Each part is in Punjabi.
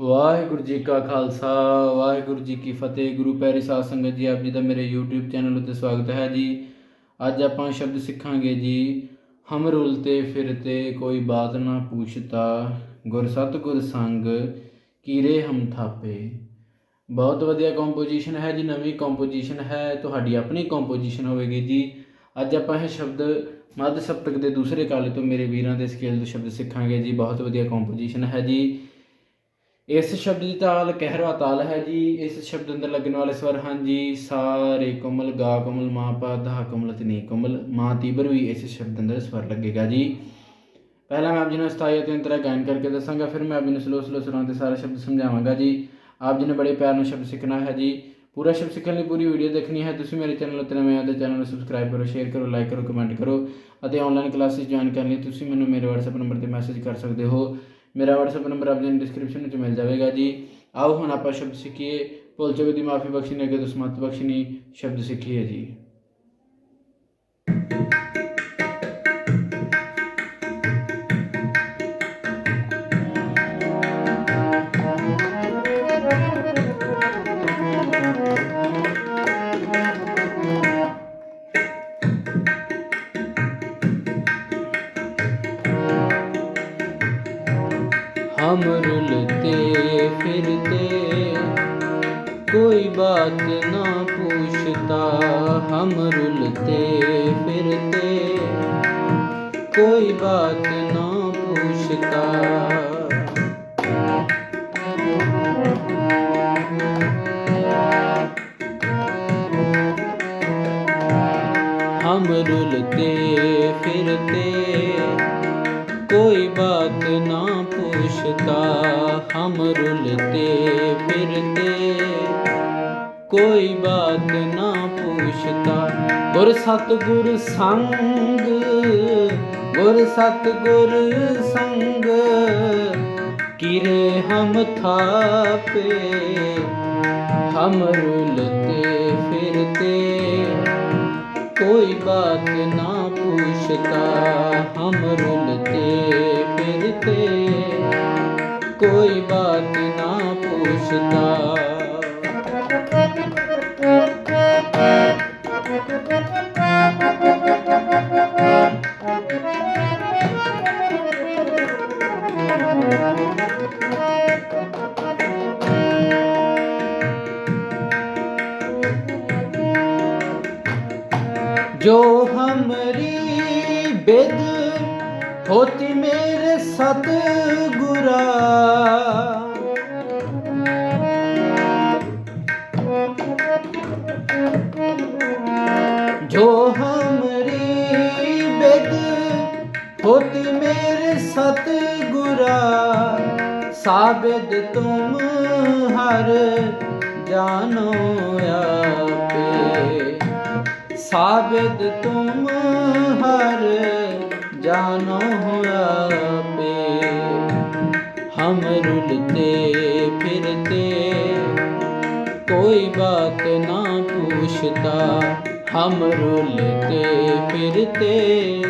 ਵਾਹਿਗੁਰੂ ਜੀ ਕਾ ਖਾਲਸਾ, ਵਾਹਿਗੁਰੂ ਜੀ ਕੀ ਫਤਿਹ। ਗੁਰੂ ਪੈਰੀ ਸਾਧ ਸੰਗਤ ਜੀ, ਆਪ ਜੀ ਦਾ ਮੇਰੇ YouTube ਚੈਨਲ ਉੱਤੇ ਸਵਾਗਤ ਹੈ ਜੀ। ਅੱਜ ਆਪਾਂ ਸ਼ਬਦ ਸਿੱਖਾਂਗੇ ਜੀ ਹਮ ਰੁਲਤੇ ਫਿਰਤੇ ਕੋਈ ਬਾਤ ਨਾ ਪੁੱਛਤਾ, ਗੁਰ ਸਤਿਗੁਰ ਸੰਗ ਕੀਰੇ ਹਮ ਥਾਪੇ। ਬਹੁਤ ਵਧੀਆ ਕੰਪੋਜੀਸ਼ਨ ਹੈ ਜੀ, ਨਵੀਂ ਕੰਪੋਜੀਸ਼ਨ ਹੈ, ਤੁਹਾਡੀ ਆਪਣੀ ਕੰਪੋਜੀਸ਼ਨ ਹੋਵੇਗੀ ਜੀ। ਅੱਜ ਆਪਾਂ ਇਹ ਸ਼ਬਦ ਮੱਧ ਸਪਤਕ ਦੇ ਦੂਸਰੇ ਕਾਲੇ ਤੋਂ ਮੇਰੇ ਵੀਰਾਂ ਦੇ ਸਕੇਲ ਤੋਂ ਸ਼ਬਦ ਸਿੱਖਾਂਗੇ ਜੀ। ਬਹੁਤ ਵਧੀਆ ਕੰਪੋਜੀਸ਼ਨ ਹੈ ਜੀ। ਇਸ ਸ਼ਬਦ ਦੀ ਤਾਲ ਕਹਿਰਵਾ ਤਾਲ ਹੈ ਜੀ, ਇਸ ਸ਼ਬਦ ਅੰਦਰ ਲੱਗਣ ਵਾਲੇ ਸਵਰ ਹਨ ਜੀ, ਸਾਰੇ ਕੋਮਲ, ਗਾ ਕੋਮਲ, ਮਾ ਪਾ ਧਾ ਕੋਮਲ ਤੇ ਨੀ ਕੋਮਲ, ਮਾ ਤੀਬਰ ਵੀ ਇਸ ਸ਼ਬਦ ਅੰਦਰ ਸਵਰ ਲੱਗੇਗਾ ਜੀ। ਪਹਿਲਾਂ ਮੈਂ ਆਪ ਜੀ ਨੂੰ ਸਥਾਈ ਅਤੇ ਅੰਤਰਾ ਗਾਇਨ ਕਰਕੇ ਦੱਸਾਂਗਾ, ਫਿਰ ਮੈਂ ਆਪ ਜੀ ਨੂੰ ਸਲੋ ਸਲੋ ਸੁਰਾਂ ਤੇ ਸਾਰੇ ਸ਼ਬਦ ਸਮਝਾਵਾਂਗਾ ਜੀ। ਆਪ ਜੀ ਨੇ ਬੜੇ ਪਿਆਰ ਨਾਲ ਸ਼ਬਦ ਸਿੱਖਣਾ ਹੈ ਜੀ। ਪੂਰਾ ਸ਼ਬਦ ਸਿੱਖਣ ਲਈ ਪੂਰੀ ਵੀਡੀਓ ਦੇਖਣੀ ਹੈ, ਤੁਸੀਂ ਮੇਰੇ ਚੈਨਲ ਉੱਤੇ ਨਵੇਂ ਆਏ ਤਾਂ ਚੈਨਲ ਨੂੰ ਸਬਸਕ੍ਰਾਈਬ ਕਰੋ, ਸ਼ੇਅਰ ਕਰੋ, ਲਾਈਕ ਕਰੋ, ਕਮੈਂਟ ਕਰੋ ਅਤੇ ਆਨਲਾਈਨ ਕਲਾਸਿਸ ਜੁਆਇਨ ਕਰਨ ਲਈ ਤੁਸੀਂ ਮੈਨੂੰ ਮੇਰੇ WhatsApp ਨੰਬਰ ਤੇ ਮੈਸੇਜ ਕਰ ਸਕਦੇ ਹੋ। ਮੇਰਾ WhatsApp ਨੰਬਰ ਆਪ ਜੀ ਨੂੰ ਡਿਸਕ੍ਰਿਪਸ਼ਨ ਵਿੱਚ ਮਿਲ ਜਾਵੇਗਾ ਜੀ। ਆਓ ਹੁਣ ਆਪਾਂ ਸ਼ਬਦ ਸਿੱਖੀਏ। ਭੁੱਲ ਚੁੱਕ ਦੀ ਮਾਫੀ ਬਖਸ਼ਣੀ ਅਗੇ ਤੋਂ ਸਮਤ ਬਖਸ਼ਣੀ, ਸ਼ਬਦ ਸਿੱਖੀਏ ਜੀ। ਬਾਤ ਨਾ ਪੁੱਛਤਾ ਕੋਈ ਬਾਤ ਨਾ ਪੁੱਛਤਾ ਹਮ ਰੁਲਤੇ ਫਿਰਤੇ ਕੋਈ ਬਾਤ ਨਾ ਪੁੱਛਤਾ ਗੁਰ ਸਤਗੁਰ ਸੰਗ ਗੁਰ ਸਤ ਗੁਰ ਸੰਗ, ਕਿਰੇ ਹਮ ਥਾਪੇ, ਹਮ ਰੁਲਤੇ ਫਿਰਤੇ। ਕੋਈ ਬਾਤ ਨਾ ਪੁੱਛਤਾ ਹਮ ਰੁਲਤੇ ਫਿਰਤੇ। ਕੋਈ ਬਾਤ ਨਾ ਪੁੱਛਤਾ जो हमरी बेद होती मेरे सतगुरा जो हमरी बेद होती मेरे सतगुरा साबित तुम हर जानो आपे ਸਾਜਦ ਤੁਮ ਹਰ ਜਾਨੋ ਆਪੇ। ਹਮ ਰੁਲਤੇ ਫਿਰਤੇ, ਕੋਈ ਬਾਤ ਨਾ ਪੁੱਛਤਾ ਹਮ ਰੁਲਤੇ ਫਿਰਤੇ,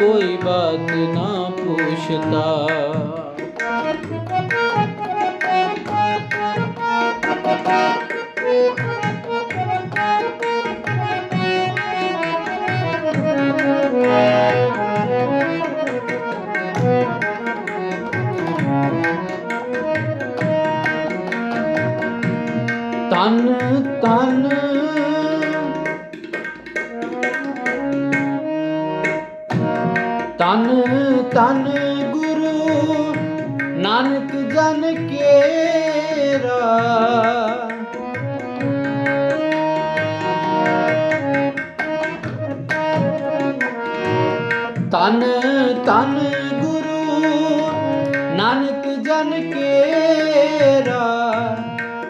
ਕੋਈ ਬਾਤ ਨਾ ਪੁੱਛਤਾ ਤਨ ਤਨ ਗੁਰੂ ਨਾਨਕ ਜਨ ਕੇਰਾ। ਤਨ ਤਨ ਗੁਰੂ ਨਾਨਕ ਜਨ ਕੇਰਾ।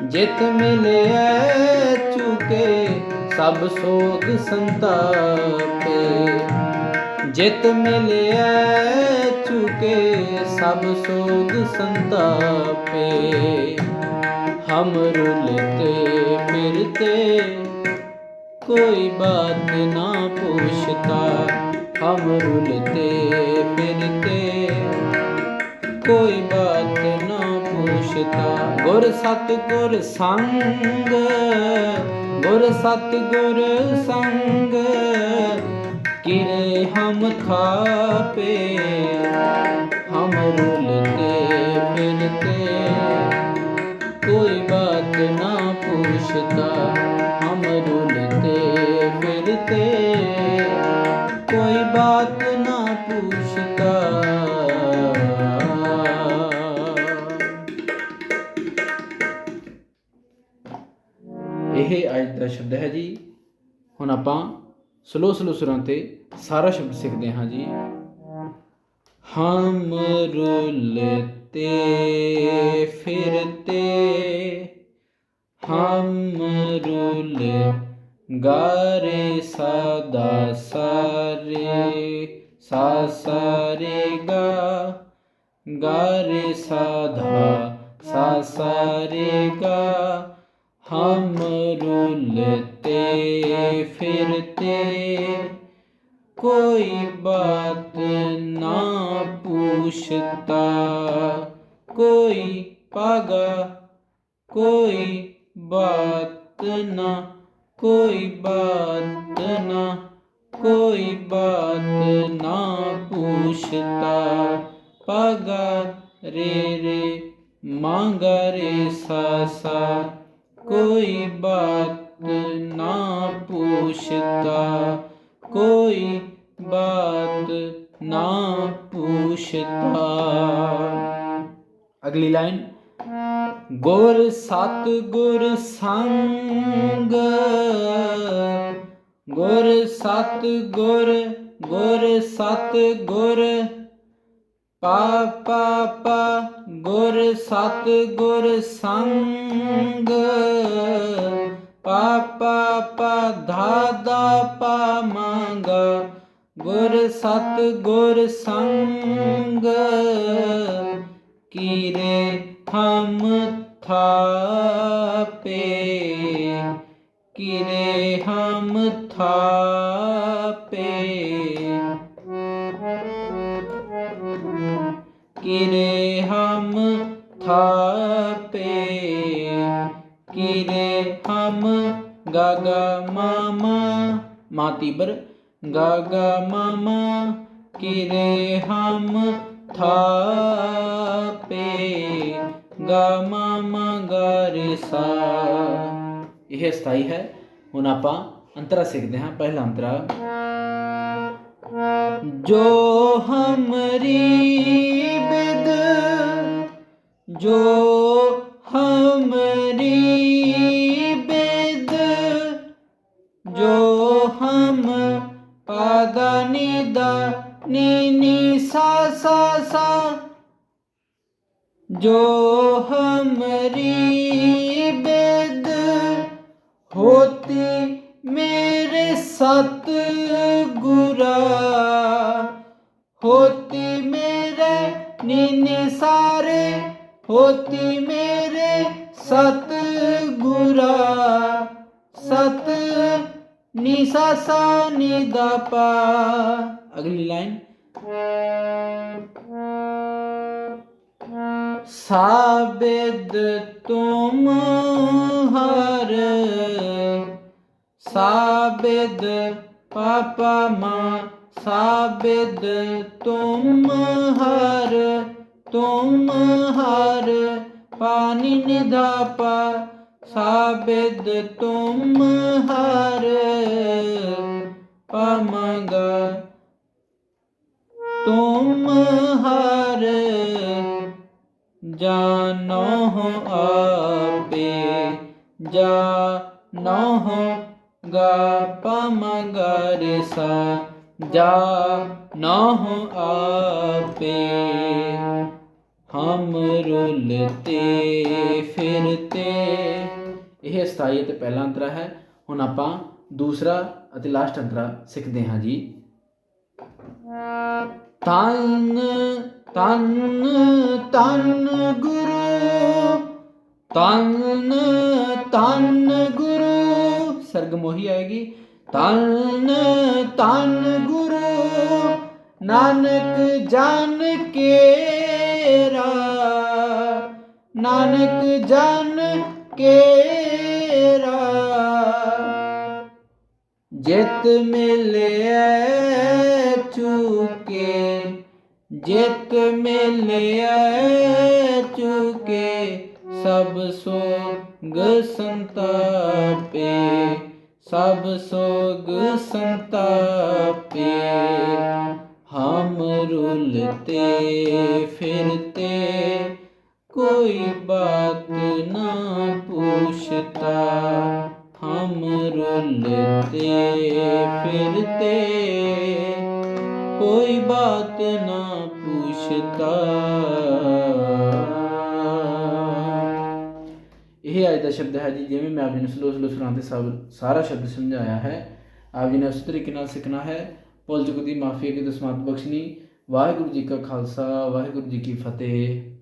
ਜਿਤ ਮਿਲਿਆ ਚੁਕੇ ਸਭ ਸੋਗ ਸੰਤਾਪੇ। ਜਿਤ ਮਿਲਿਆ ਚੁਕੇ ਸਭ ਸੋਗ ਸੰਤਾਪੇ। ਹਮ ਰੁਲਤੇ ਫਿਰਤੇ ਕੋਈ ਬਾਤ ਨਾ ਪੁੱਛਤਾ ਹਮ ਰੁਲਤੇ ਫਿਰਤੇ ਕੋਈ ਬਾਤ ਨਾ ਪੁੱਛਤਾ ਗੁਰ ਸਤ ਗੁਰ ਸੰਗ, ਗੁਰ ਸਤ ਗੁਰ ਸੰਗ ਕਿਰ ਨਾਮ ਥਾਪੇ ਹਮ ਰੁਲਤੇ ਮਿਲਤੇ ਕੋਈ ਬਾਤ ਨਾ ਪੁੱਛਤਾ ਹਮ ਰੁਲਤੇ ਮਿਲਤੇ ਕੋਈ ਬਾਤ ਨਾ ਪੁੱਛਤਾ ਇਹ ਅੱਜ ਦਾ ਸ਼ਬਦ ਹੈ ਜੀ। ਹੁਣ ਆਪਾਂ ਸਲੋ ਸਲੋ ਸੁਰਾਂ ਤੇ ਸਾਰਾ ਸ਼ਬਦ ਸਿੱਖਦੇ ਹਾਂ ਜੀ। ਹਮ ਰੁਲਤੇ ਫਿਰਤੇ, ਹਮ ਰੁਲ ਗਾਰੇ ਸਦਾ ਸਾਰੇ ਸਾ ਸਾਰੇ ਗਾ। ਗਾਰੇ ਸਾਧਾ ਸਾ ਸਾਰੇ ਗਾ। ਹਮ ਰੁਲਤੇ हम रुलते फिरते कोई बात ना पूछता कोई पागा कोई बात ना कोई बात ना कोई बात ना पूछता पागा रे रे मांगा रे सा सा कोई बात ਬਾਤ ਨਾ ਪੁੱਛਦਾ, ਕੋਈ ਬਾਤ ਨਾ ਪੁੱਛਦਾ। ਅਗਲੀ ਲਾਈਨ। ਗੁਰ ਸਤ ਗੁਰ ਸੰਗ, ਗੁਰ ਸਤ ਗੁਰ ਗੁਰ ਸਤ ਗੁਰ ਪਾ ਪਾ ਪਾ ਗੁਰ ਸਤ ਗੁਰ ਸੰਗ। ਪਾਪਾ ਪਾ ਧਾਦਾ ਪਾ ਮੰਗਾ ਗੁਰ ਸਤ ਗੁਰ ਸੰਗ ਕੀਰੇ ਹਮ ਥਾ किरे हम गागा मामा मातीबर गागा मामा किरे हम थापे ਗਾ ਮਾਮਾ ਗਾ ਰੇ ਸਾ ਇਹ ਸਥਾਈ ਹੈ ਹੁਣ ਆਪਾਂ ਅੰਤਰਾ ਸਿੱਖਦੇ ਹਾਂ ਪਹਿਲਾ ਅੰਤਰਾ ਜੋ ਹਮਰੀ ਬਿਦ ਜੋ जो हमारी बेद होती मेरे सत गुरा होती मेरे नीने सारे होती मेरे सत गुरा सत निसा सा निदा पा अगली लाइन ਸਾਬਿਦ ਤੁਮ ਹਰ ਸਾਬਿਦ ਪਾਪਾ ਮਾ ਸਾਬਿਦ ਤੁਮ ਹਰ ਤੁਮ ਹਰ ਪਾਨੀ ਨਿਧਾਪਾ ਸਾਬਿਦ ਤੁਮ ਹਰ, ਪਮਗ ਤੁਮ ਹਰ। ਜਾਨੋਹ ਆਪੇ, ਜਾਨੋਹ ਗਾ ਪਮਗਰ ਸਾ, ਜਾਨੋਹ ਆਪੇ। ਹਮ ਰੁਲਤੇ ਫਿਰਤੇ। ਇਹ ਸਥਾਈ ਤੇ ਪਹਿਲਾ ਅੰਤਰਾ ਹੈ। ਹੁਣ ਆਪਾਂ ਦੂਸਰਾ ਅਤੇ ਲਾਸਟ ਅੰਤਰਾ ਸਿੱਖਦੇ ਹਾਂ ਜੀ। ਤੰਗ ਤਨ ਤਨ ਗੁਰੂ, ਤਨ ਤਨ ਗੁਰੂ। ਸਰਗਮ ਉਹੀ ਆਏਗੀ। ਤਨ ਤਨ ਗੁਰੂ, ਨਾਨਕ ਜਨ ਕੇਰਾ। ਨਾਨਕ ਜਨ ਕੇਰਾ। ਜਿਤ ਮਿਲਿਆ ਚੁਕੇ ਜਿਤ ਮਿਲਿਆ ਚੁਕੇ ਸਭ ਸੋਗ ਸੰਤਾਪੇ, ਸਭ ਸੋਗ ਸੰਤਾਪੇ। ਹਮ ਰੁਲਤੇ ਫਿਰਤੇ, ਕੋਈ ਬਾਤ ਨਾ ਪੁੱਛਤਾ। ਹਮ ਰੁਲਤੇ ਫਿਰਤੇ, ਕੋਈ बात ना पूछता ਇਹ ਅੱਜ ਦਾ ਸ਼ਬਦ ਹੈ ਜੀ ਜਿਵੇਂ ਮੈਂ ਆਪ ਜੀ ਨੂੰ ਸਲੋ ਸਲੋ ਸੁਰਾਂ ਤੇ ਸਭ ਸਾਰਾ ਸ਼ਬਦ ਸਮਝਾਇਆ ਹੈ ਆਪ ਜੀ ਨੇ ਉਸ ਤਰੀਕੇ ਨਾਲ ਸਿੱਖਣਾ ਹੈ ਭੁੱਲ ਚੁੱਕ ਦੀ ਮਾਫੀ ਅਗੇ ਦਸਮਤ ਬਖਸ਼ਣੀ ਵਾਹਿਗੁਰੂ ਜੀ ਕਾ ਖਾਲਸਾ ਵਾਹਿਗੁਰੂ ਜੀ ਕੀ ਫਤਿਹ